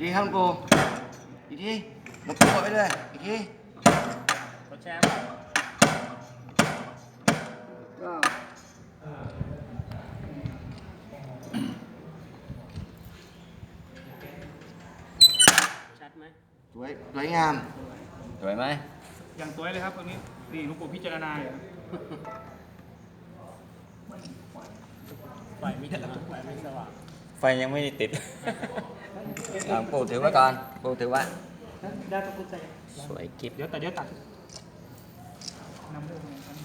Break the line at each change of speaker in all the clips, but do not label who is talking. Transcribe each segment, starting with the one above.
ทีครับหลวงปู่อีกทีหลวงปู่กดไปเลยอีกที
กดแชร์ป่ะ
ก็
ชัดไหม
สวยสวยงาม
สวยไหม
อย่างสวยเลยครับตรงนี้นี่หลวงปู่พิจารณาอยู่
ไฟไม่ถึงนะไฟไม่สว่าง
ไฟยังไม่ได้ติด หลังปู่ถือไว้ก่อน ปู่ถือไว้
ได้ตะกุใจ
สวยกิบ
เดี๋ยวแต่เดี๋ยวตัดนำเรื่องมาครับ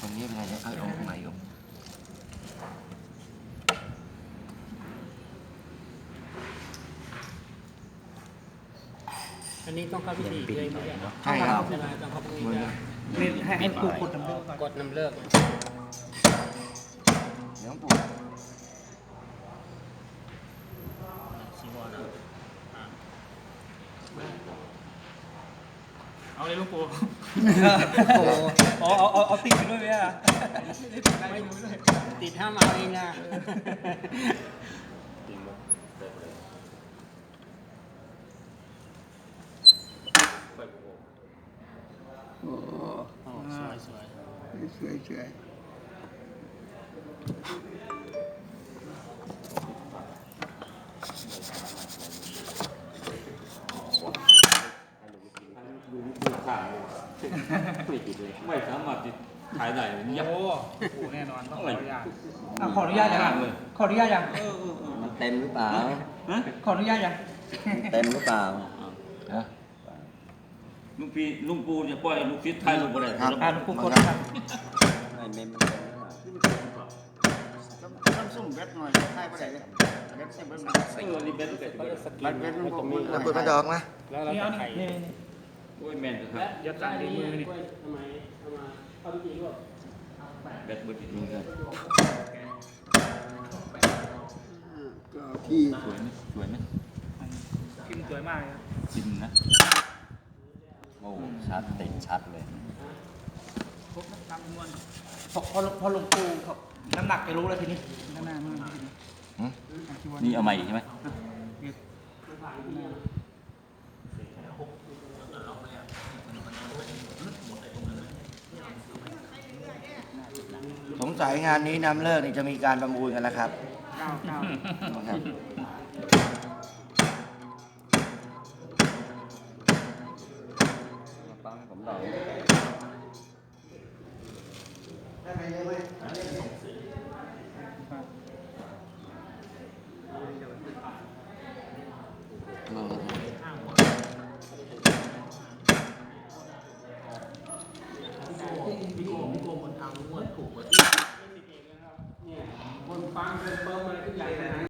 ตรงนี้เป็นไงเนี่ยเอาตรงไหนอยู่
อันนี้ต้องเข้าพิธีอีกด้วยไหมเนี่ย
ใช่ครับ
ใช่ไหมต้องเข้าพิธี
มือ
ด้วย
นี่ให้ให้ปู่กดนำเรื่องก่อน
กดนำเลิก
เดี๋ยวหลวงปู่
ชีวรนะอะ
เอาเลยหลวงปู่
โอ้โห
อ๋อเอาเอาเอาติดไปด้วยไหมอะ
ไม่ติดห้ามเอาเองนะ
โอ้
โอ้สวยสวย
สวยสวย
ไม่สามารถจะถ่ายได้เลยยับ
โอ้โหแน่นอนต้องขออนุญาตอะขออนุญาตยังอะขออนุญาตยัง
มันเต็มหรือเปล่า
ขออนุญาตยัง
เต็มหรือเปล่า
นะ
ลุงพี่ลุงปูจะปล่อยลูกศิษย์ถ่ายรูปอะไร
ครับ
อะหลวงปู่กดครับ
ไม่เมมมันเต็มหรือเปล่า
ต้องซุ่มเบ็ดหน่อยให้ไปไหนเลยเบ็ดสิเบ็ด
เออนี่เป็นลูกเด็ก
เบ็ดเบ็ดหลวงปู่หลวงปู่มาดอกนะ
แล้วเรา
นี่
จะ
เอา
ไข่
นี่นี่นี่
โอ้ยแมนครั
และ
บ
อย่าตั้งในมือนี่
กล้วยทำไมเอามาเข้าพิธีด้วย
แบตเบิด
นี่ครับ
ที่สวยไหมสวยไหม
พิมพ์สวยมากเลยครับ
จินนะ
โอ้ชัดติดชัดเลย
ครบนะตามจำนวนพอพอพอหลวงปู่ครับน้ำหนักจะรู้แล้วทีนี้ด้านหน้ามากทีนี้
หืม
อะที่ว่า
นี่เอาใหม่ใช่ไหม
เดี๋ยว
สัยงานนี้นำเลิกนี่จะมีการประมูลกันแล้วครับ
เก้าเก้า
นะครับ
ปังผมดอก
คนฟังเป็นเบิ้มอะไรทุกอย่างนะ